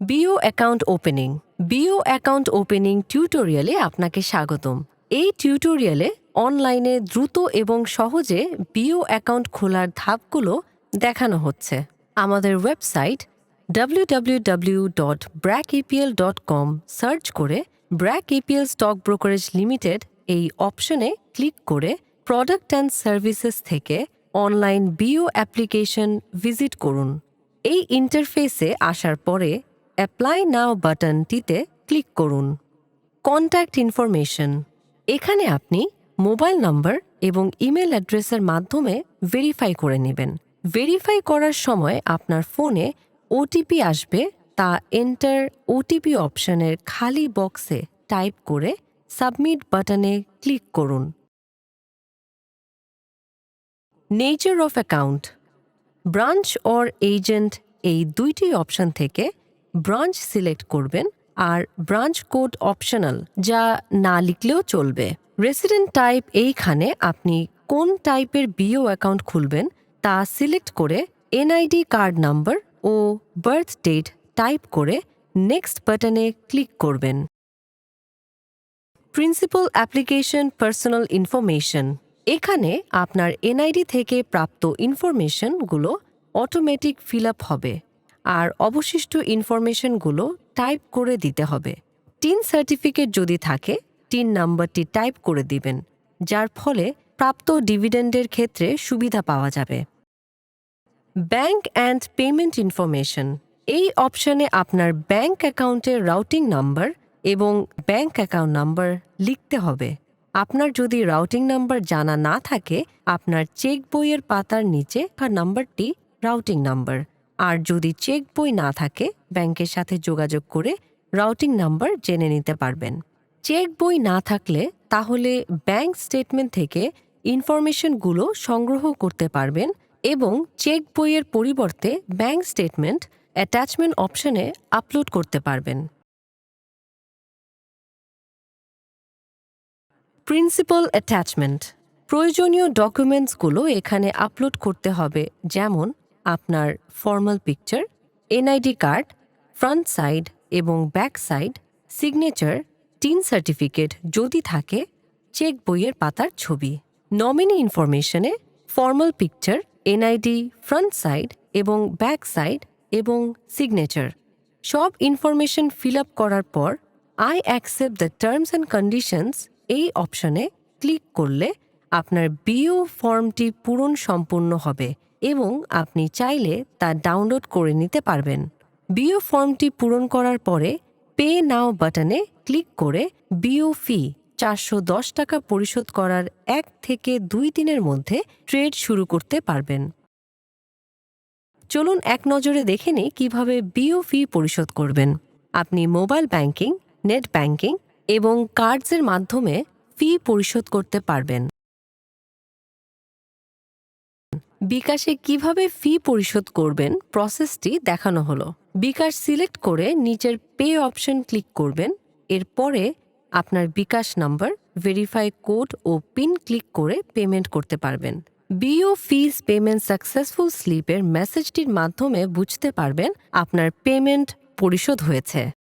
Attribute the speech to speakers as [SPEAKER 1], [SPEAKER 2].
[SPEAKER 1] B O account opening. B O account opening টিউটোরিয়ালে আপনাকে স্বাগতম। এই টিউটোরিয়ালে অনলাইনে দ্রুত এবং সহজে বিও অ্যাকাউন্ট খোলার ধাপগুলো দেখানো হচ্ছে। আমাদের ওয়েবসাইট www.brackepl.com সার্চ করে BRAC EPL stock brokerage limited এই অপশনে ক্লিক করে প্রোডাক্ট অ্যান্ড সার্ভিসেস থেকে online B O application visit করুন। এই ইন্টারফেসে আসার পরে অ্যাপ্লাই নাও বাটনটিতে ক্লিক করুন। কন্ট্যাক্ট ইনফরমেশন এখানে আপনি মোবাইল নম্বর এবং ইমেল অ্যাড্রেসের মাধ্যমে ভেরিফাই করে নেবেন। ভেরিফাই করার সময় আপনার ফোনে ওটিপি আসবে, তা এন্টার ওটিপি অপশনের খালি বক্সে টাইপ করে সাবমিট বাটনে ক্লিক করুন। Nature of account branch or agent এই দুইটি অপশন থেকে ব্রাঞ্চ সিলেক্ট করবেন আর ব্রাঞ্চ কোড অপশনাল যা না লিখলেও চলবে। রেসিডেন্ট টাইপ এইখানে আপনি কোন টাইপের বিও অ্যাকাউন্ট খুলবেন তা সিলেক্ট করে এনআইডি কার্ড নাম্বার ও বার্থ ডেট টাইপ করে নেক্সট বাটনে ক্লিক করবেন। Principal application personal information. এখানে আপনার এনআইডি থেকে প্রাপ্ত ইনফরমেশনগুলো অটোমেটিক ফিল আপ হবে। আর অবশিষ্ট ইনফরমেশনগুলো টাইপ করে দিতে হবে। টিন সার্টিফিকেট যদি থাকে, টিন নাম্বারটি টাইপ করে দিবেন, যার ফলে প্রাপ্ত ডিভিডেন্ডের ক্ষেত্রে সুবিধা পাওয়া যাবে। Bank and payment information. এই অপশনে আপনার ব্যাংক অ্যাকাউন্টের রাউটিং নাম্বার এবং ব্যাংক অ্যাকাউন্ট নাম্বার লিখতে হবে। আপনার যদি রাউটিং নাম্বার জানা না থাকে, আপনার চেক বইয়ের পাতার নিচে নাম্বারটি রাউটিং নাম্বার। আর যদি চেক বই না থাকে, ব্যাংকের সাথে যোগাযোগ করে রাউটিং নাম্বার জেনে নিতে পারবেন। চেক বই না থাকলে তাহলে ব্যাংক স্টেটমেন্ট থেকে ইনফরমেশনগুলো সংগ্রহ করতে পারবেন এবং চেক বইয়ের পরিবর্তে ব্যাংক স্টেটমেন্ট অ্যাটাচমেন্ট অপশনে আপলোড করতে পারবেন। প্রিন্সিপাল অ্যাটাচমেন্ট প্রয়োজনীয় ডকুমেন্টসগুলো এখানে আপলোড করতে হবে, যেমন আপনার formal picture NID card front side এবং back side signature TIN certificate যদি থাকে চেক বইয়ের পাতার ছবি। Nominee ইনফরমেশনে formal picture NID front side এবং ব্যাক সাইড এবং সিগনেচার সব ইনফরমেশন ফিল আপ করার পর I accept the terms and conditions এই অপশনে ক্লিক করলে আপনার বিও ফর্মটি পূরণ সম্পূর্ণ হবে। এবং আপনি চাইলে তা ডাউনলোড করে নিতে পারবেন। বিও ফর্মটি পূরণ করার পরে পে নাও বাটনে ক্লিক করে বিও ফি চারশো দশ টাকা পরিশোধ করার এক থেকে দুই দিনের মধ্যে ট্রেড শুরু করতে পারবেন। চলুন এক নজরে দেখে নিই কীভাবে বিও ফি পরিশোধ করবেন। আপনি মোবাইল ব্যাংকিং নেট ব্যাংকিং এবং কার্ডসের মাধ্যমে ফি পরিশোধ করতে পারবেন। বিকাশে কীভাবে ফি পরিশোধ করবেন প্রসেসটি দেখানো হলো। বিকাশ সিলেক্ট করে নিচের পে অপশন ক্লিক করবেন। এরপরে আপনার বিকাশ নাম্বার ভেরিফাই কোড ও পিন ক্লিক করে পেমেন্ট করতে পারবেন। বিও ফিস পেমেন্ট সাকসেসফুল স্লিপের মেসেজটির মাধ্যমে বুঝতে পারবেন আপনার পেমেন্ট পরিশোধ হয়েছে।